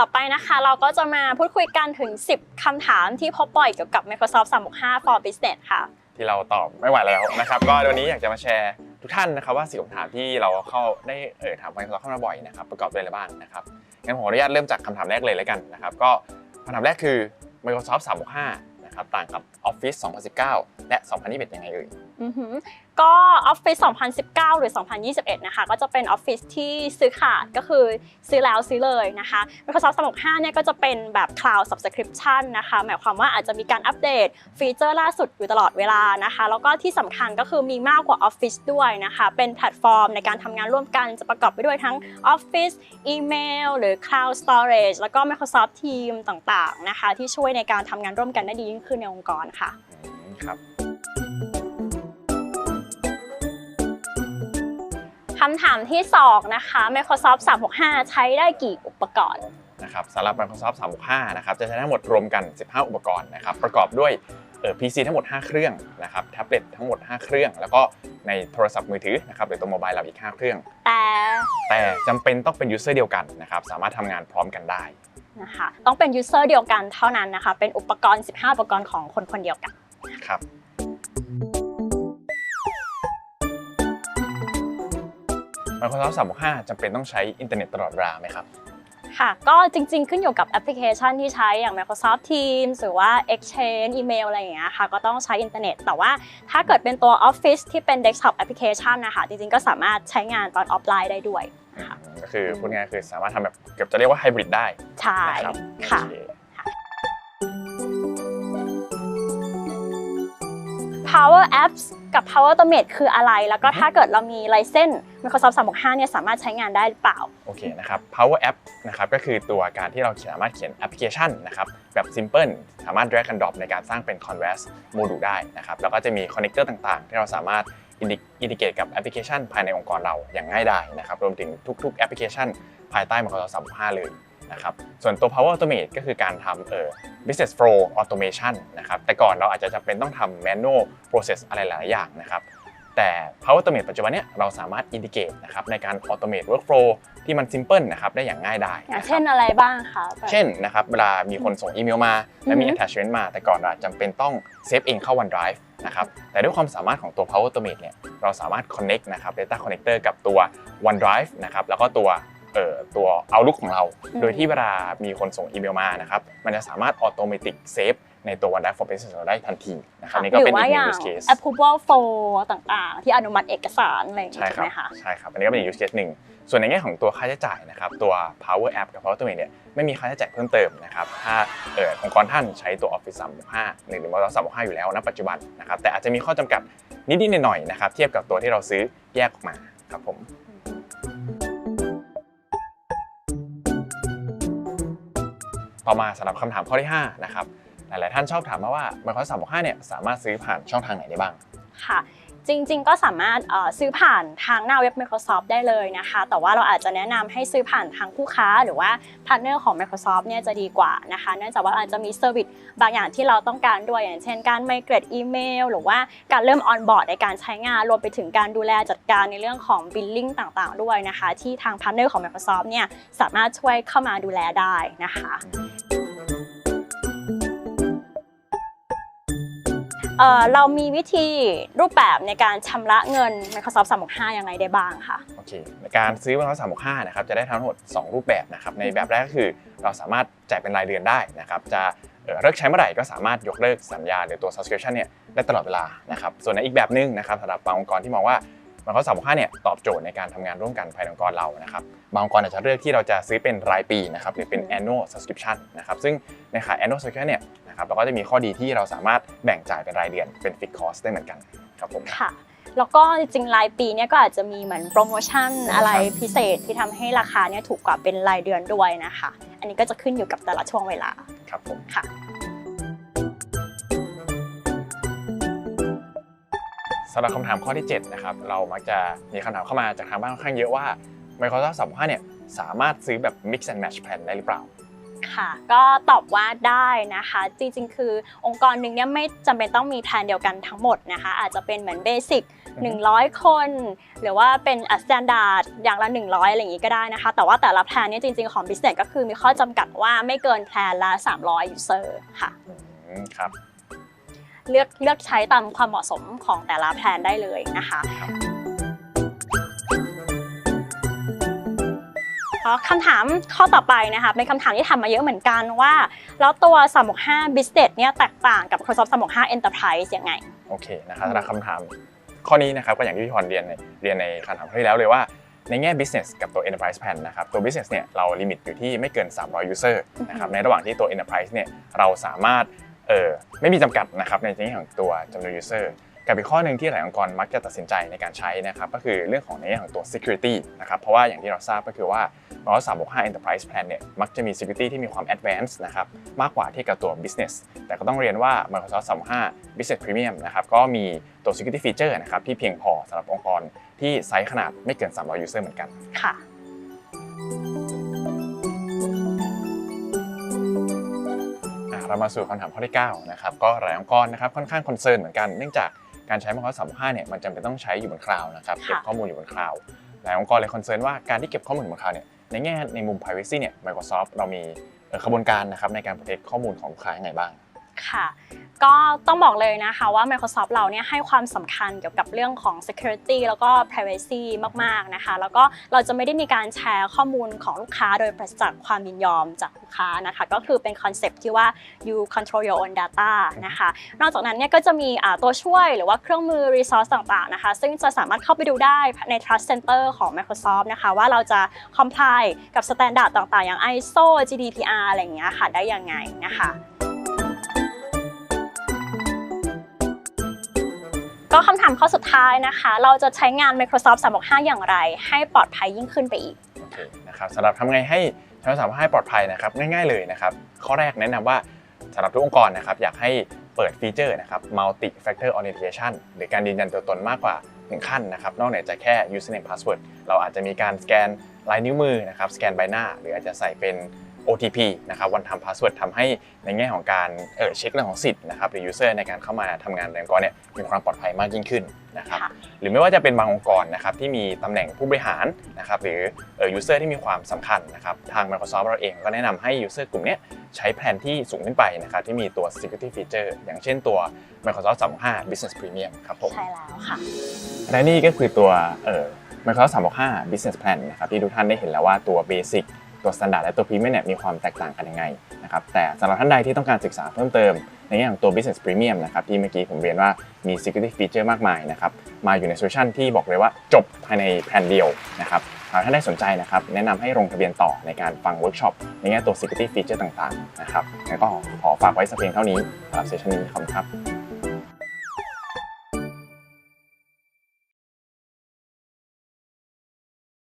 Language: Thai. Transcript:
ต่อไปนะคะเราก็จะมาพูดคุยกันถึง 10 คำถามที่พบบ่อยเกี่ยวกับ Microsoft 365 for Business ค่ะ ที่เราตอบไม่ไหวแล้วนะครับ ก็วันนี้อยากจะมาแชร์ทุกท่านนะครับว่าสิ่งคำถามที่เราเข้าได้เอ่อถาม Microsoft เข้ามาบ่อยนะครับประกอบด้วยอะไรบ้างนะครับงั้นผมขออนุญาตเริ่มจากคำถามแรกเลยแล้วกันนะครับ ก็คำถามแรกคือ Microsoft 365 นะครับต่างกับ Office 2019 และ 2021 ยังไงเอ่ย อืออก็ Office 2019 หรือ 2021 นะคะ ก็จะเป็น Office ที่ซื้อขาดก็คือซื้อแล้วซื้อเลยนะคะ Microsoft 365 เนี่ยก็จะเป็นแบบ Cloud Subscription นะคะ หมายความว่าอาจจะมีการอัปเดตฟีเจอร์ล่าสุดอยู่ตลอดเวลานะคะ แล้วก็ที่สำคัญก็คือมีมากกว่า Office ด้วยนะคะ เป็นแพลตฟอร์มในการทำงานร่วมกันจะประกอบไปด้วยทั้ง Office อีเมลหรือ Cloud Storage แล้วก็ Microsoft Team ต่างๆนะคะ ที่ช่วยในการทำงานร่วมกันได้ดียิ่งขึ้นในองค์กรค่ะครับำถามที่ 2 นะคะ Microsoft 365 ใช้ได้กี่อุปกรณ์นะครับสำหรับ Microsoft 365นะครับ จะใช้ทั้งหมดรวมกัน 15 อุปกรณ์นะครับ ประกอบด้วยเอ่อ PC ทั้งหมด 5 เครื่องนะครับ แท็บเล็ตทั้งหมด 5 เครื่อง แล้วก็ในโทรศัพท์มือถือนะครับหรือตัวโมบายเราอีก 5 เครื่อง แต่แต่จำเป็นต้องเป็นยูเซอร์เดียวกันนะครับ สามารถทำงานพร้อมกันได้ นะคะ ต้องเป็น user เดียวกันเท่านั้นนะคะ เป็นอุปกรณ์ 15 อุปกรณ์ของคนคนเดียวกัน ครับ Microsoft 365จำเป็นต้องใช้อินเทอร์เน็ตตลอดเวลาไหมครับ ค่ะ ก็จริงๆ ขึ้นอยู่กับแอปพลิเคชันที่ใช้อย่าง Microsoft Teams หรือว่า Exchange อีเมลอะไรอย่างเงี้ยค่ะ ก็ต้องใช้อินเทอร์เน็ต แต่ว่าถ้าเกิดเป็นตัว Office ที่เป็น desktop application นะคะ จริงๆ ก็สามารถใช้งานตอนออฟไลน์ได้ด้วยค่ะก็คือพูดง่ายๆคือสามารถทำแบบเกือบจะเรียกว่าไฮบริดได้ใช่นะครับค่ะโอเ Power Apps กับ Power Automate คืออะไร แล้วก็ถ้าเกิดเรามีไลเซน Microsoft 365เนี่ยสามารถใช้งานได้หรือเปล่า โอเคนะครับ Power App นะครับก็คือตัวการที่เราสามารถเขียนแอปพลิเคชันนะครับแบบ Simple สามารถ drag and drop ในการสร้างเป็น Converse โมดูลได้นะครับแล้วก็จะมีคอนเน c เตอร์ต่างๆ ที่เราสามารถอินดิเกตกับแอปพลิเคชันภายในองค์กรเราอย่างง่ายดายนะครับรวมถึงทุกๆแอปพลิเคชันภายใต้ Microsoft 365 เลย นะครับส่วนตัว Power Automate ก็คือการทำเอ่อ business flow automation นะครับแต่ก่อนเราอาจจะจำเป็นต้องทำ manual process อะไรหลายๆอย่างนะครับแต่ Power Automate ปัจจุบันเนี้ยเราสามารถ indicate นะครับในการ automate workflow ที่มัน simple นะครับได้อย่างง่ายดายอย่างนะครับเช่นอะไรบ้างคะแบบเช่นนะครับเวลามีคนส่งอีเมลมา และมีอือฮึ attachment มา แต่ก่อนเราจำเป็นต้องเซฟเองเข้า OneDrive นะครับแต่ด้วยความสามารถของตัว Power Automate เนี่ยเราสามารถ connect นะครับ data connector กับตัว OneDrive นะครับแล้วก็ตัว เอ่อตัว Outlook ของเรา โดยที่เวลามีคนส่งอีเมลมานะครับ มันจะสามารถ automatic save ในตัว OneDrive for Business เราได้ทันทีนะครับค่ะนี่ก็หรืเป็นว่าอีกหอนึ่ย่างง use case approval flow ต่างๆ ที่อนุมัติเอกสารอะไรอย่างใช่เงี้ยครัใช่บไหมคะใช่ครับอันนี้ก็เป็นอีก use case หนึ่งส่วนในแง่ของตัวค่าใช้จ่ายนะครับตัว Power App กับ Power Automate เนี่ยไม่มีค่าใช้จ่ายเพิ่มเติมนะครับถ้าเออองค์กรท่านใช้ตัว Office 365หรือ Microsoft 365อยู่แล้วณปัจจุบันนะครับแต่อาจจะมีข้อจำกัดนิดๆหน่อยๆนะครับเทียบกับตัวที่เราซื้อแยกออกมาครับผม ต่อมาสำหรับคำถามข้อที่5นะครับหลาย ๆ ท่านชอบถามมาว่า Microsoft 365เนี่ยสามารถซื้อผ่านช่องทางไหนได้บ้างค่ะจริงๆ ก็สามารถซื้อผ่านทางหน้าเว็บ Microsoft ได้เลยนะคะ แต่ว่าเราอาจจะแนะนำให้ซื้อผ่านทางผู้ค้า หรือว่าพาร์ทเนอร์ของ Microsoft เนี่ยจะดีกว่านะคะ เนื่องจากว่าอาจจะมีเซอร์วิสบางอย่างที่เราต้องการด้วย อย่างเช่นการไมเกรดอีเมล หรือว่าการเริ่มออนบอร์ดในการใช้งาน รวมไปถึงการดูแลจัดการในเรื่องของบิลลิ่งต่าง ๆ ด้วยนะคะ ที่ทางพาร์ทเนอร์ของ Microsoft เนี่ยสามารถช่วยเข้ามาดูแลได้นะคะ เอ่อเรามีวิธีรูปแบบในการชำระเงิน Microsoft 365ยังไงได้บ้างคะโอเคในการซื้อ Microsoft 365นะครับจะได้ทั้งหมด 2 รูปแบบนะครับในแบบแรกก็คือเราสามารถจ่ายเป็นรายเดือนได้นะครับจะเอ่อเลิกใช้เมื่อไหร่ก็สามารถยกเลิกสัญญาหรือตัว subscription เนี่ยได้ตลอดเวลานะครับส่วนในอีกแบบหนึงนะครับสำหรับบางองค์กรที่มองว่า Microsoft 365เนี่ยตอบโจทย์ในการทำงานร่วมกันภายในองค์กรเรานะครับบางองค์กรอาจจะเลือกที่เราจะซื้อเป็นรายปีนะครับหรือเป็น annual subscription นะครับซึ่งในขาย annual subscription เนี่ย นะครับเราก็จะมีข้อดีที่เราสามารถแบ่งจ่ายเป็นรายเดือนเป็น fixed cost ได้เหมือนกันครับผมค่ะแล้วก็จริงๆรายปีเนี่ยก็อาจจะมีเหมือนโปรโมชั่นอะไรพิเศษที่ทำให้ราคาเนี่ยถูกกว่าเป็นรายเดือนด้วยนะคะ อันนี้ก็จะขึ้นอยู่กับแต่ละช่วงเวลาครับผมค่ะสำหรับคำถามข้อที่ 7 นะครับ เรามักจะมีคำถามเข้ามาจากทางบ้านค่อนข้างเยอะว่า Microsoft 365เนี่ยสามารถซื้อแบบ mix and match plan ได้หรือเปล่า ค่ะ ก็ตอบว่าได้นะคะ จริงๆ คือองค์กรหนึ่งเนี่ยไม่จำเป็นต้องมีแพลนเดียวกันทั้งหมดนะคะ อาจจะเป็นเหมือนเบสิกอือฮึ100 คน หรือว่าเป็นสแตนดาร์ดอย่างละ 100 อะไรอย่างนี้ก็ได้นะคะ แต่ว่าแต่ละแพลนเนี่ยจริงๆ ของ business ก็คือมีข้อจำกัดว่าไม่เกินแพลนละ 300 user ค่ะอืมครับเลือกเลือกใช้ตามความเหมาะสมของแต่ละแพลนได้เลยนะคะ คำถามข้อต่อไปนะคะเป็นคำถามที่ถามมาเยอะเหมือนกันว่า แล้วตัว 365 Business เนี่ยแตกต่างกับ Microsoft 365 Enterprise ยังไง โอเคนะครับสำหรับคำถามข้อนี้นะครับก็อย่างที่พี่พรเรียนในเรียนในคำถามข้อที่แล้วเลยว่าในแง่ business กับตัว enterprise plan นะครับตัว business เนี่ยเราลิมิตอยู่ที่ไม่เกิน 300 user นะครับในระหว่างที่ตัว enterprise เนี่ยเราสามารถเออไม่มีจำกัดนะครับในแง่ของตัวจำนวน user กับอีกข้อหนึ่งที่หลายองค์กรมักจะตัดสินใจในการใช้นะครับก็คือเรื่องของในแง่ของตัว security นะครับเพราะว่าอย่างที่เราทราบก็คือว่า365 enterprise plan เนี่ยมักจะมี security ที่มีความ advanced นะครับมากกว่าที่กับตัว business แต่ก็ต้องเรียนว่า Microsoft 365 Business Premium นะครับก็มีตัว security feature นะครับที่เพียงพอสำหรับองค์กรที่ไซส์ขนาดไม่เกิน 300 user เหมือนกันค่ะอะเรามาสู่คำถามข้อที่ 9 นะครับ ก็หลายองค์กรนะครับค่อนข้างคอนเซิร์นเหมือนกันเนื่องจาก การใช้ Microsoft 365เนี่ยมันจำเป็นต้องใช้อยู่บนคลาวด์นะครับค่ะเก็บข้อมูลอยู่บนคลาวด์หลายองค์กรเลยคอนเซิร์นว่าการที่เก็บข้อมูลอยู่บนคลาวด์เนี่ยในแง่ในมุม privacy เนี่ย Microsoft เรามีเอ่อขบวนการนะครับในการ protect ข้อมูลของลูกค้ายังไงบ้าง ค่ะ ก็ต้องบอกเลยนะคะว่า Microsoft เราเนี่ยให้ความสำคัญเกี่ยวกับเรื่องของ security แล้วก็ privacy มากๆนะคะ แล้วก็เราจะไม่ได้มีการแชร์ข้อมูลของลูกค้าโดยปราศจากความยินยอมจากลูกค้านะคะ ก็คือเป็นคอนเซปต์ที่ว่า you control your own data นะคะ นอกจากนั้นเนี่ยก็จะมีอ่าตัวช่วยหรือว่าเครื่องมือ resource ต่างๆนะคะ ซึ่งจะสามารถเข้าไปดูได้ใน Trust Center ของ Microsoft นะคะ ว่าเราจะ comply กับ standard ต่างๆ อย่าง ISO GDPR อะไรอย่างเงี้ยค่ะ ได้ยังไงนะคะ ก็คำถามข้อสุดท้ายนะคะ เราจะใช้งาน Microsoft 365 อย่างไร ให้ปลอดภัยยิ่งขึ้นไปอีกโอเคนะครับสำหรับทำไงให้ใช้ภาษาให้ปลอดภัยนะครับง่ายๆเลยนะครับ ข้อแรกแนะนำว่าสำหรับทุกองค์กรนะครับอยากให้เปิดฟีเจอร์นะครับ multi factor authentication หรือการยืนยันตัวตนมากกว่า 1 ขั้นนะครับ นอกเหนือจากแค่ username password เราอาจจะมีการสแกนลายนิ้วมือนะครับ สแกนใบหน้า หรืออาจจะใส่เป็น OTP นะครับ one time password ทำให้ในแง่ของการเออเช็คเรื่องของสิทธิ์นะครับหรือ user ในการเข้ามาทำงานในองค์กรเนี่ยมีความปลอดภัยมากยิ่งขึ้นนะครับค่ะหรือไม่ว่าจะเป็นบางองค์กรนะครับที่มีตำแหน่งผู้บริหารนะครับหรือเอ่อ user ที่มีความสำคัญนะครับทาง Microsoft เราเองก็แนะนำให้ user กลุ่มเนี้ยใช้แผนที่สูงขึ้นไปนะครับที่มีตัว security feature อย่างเช่นตัว Microsoft 365 Business Premium ครับผมใช่แล้วค่ะและนี่ก็คือตัวเอ่อ Microsoft 365 Business Plan นะครับที่ทุกท่านได้เห็นแล้วว่าตัว Basic ตัว Standard และตัว Premium เนี่ยมีความแตกต่างกันยังไงนะครับแต่สำหรับท่านใดที่ต้องการศึกษาเพิ่มเติม ในแง่ของตัว Business Premium นะครับที่เมื่อกี้ผมเรียนว่ามี Security Feature มากมายนะครับมาอยู่ในโซลูชันที่บอกเลยว่าจบภายในแผนเดียวนะครับหากท่านได้สนใจนะครับแนะนำให้ลงทะเบียนต่อในการฟังเวิร์กช็อปในแง่ตัว Security Feature ต่างๆนะครับงั้นก็ขอฝากไว้สักเพียงเท่านี้สำหรับเซสชันนี้ขอบคุณครับ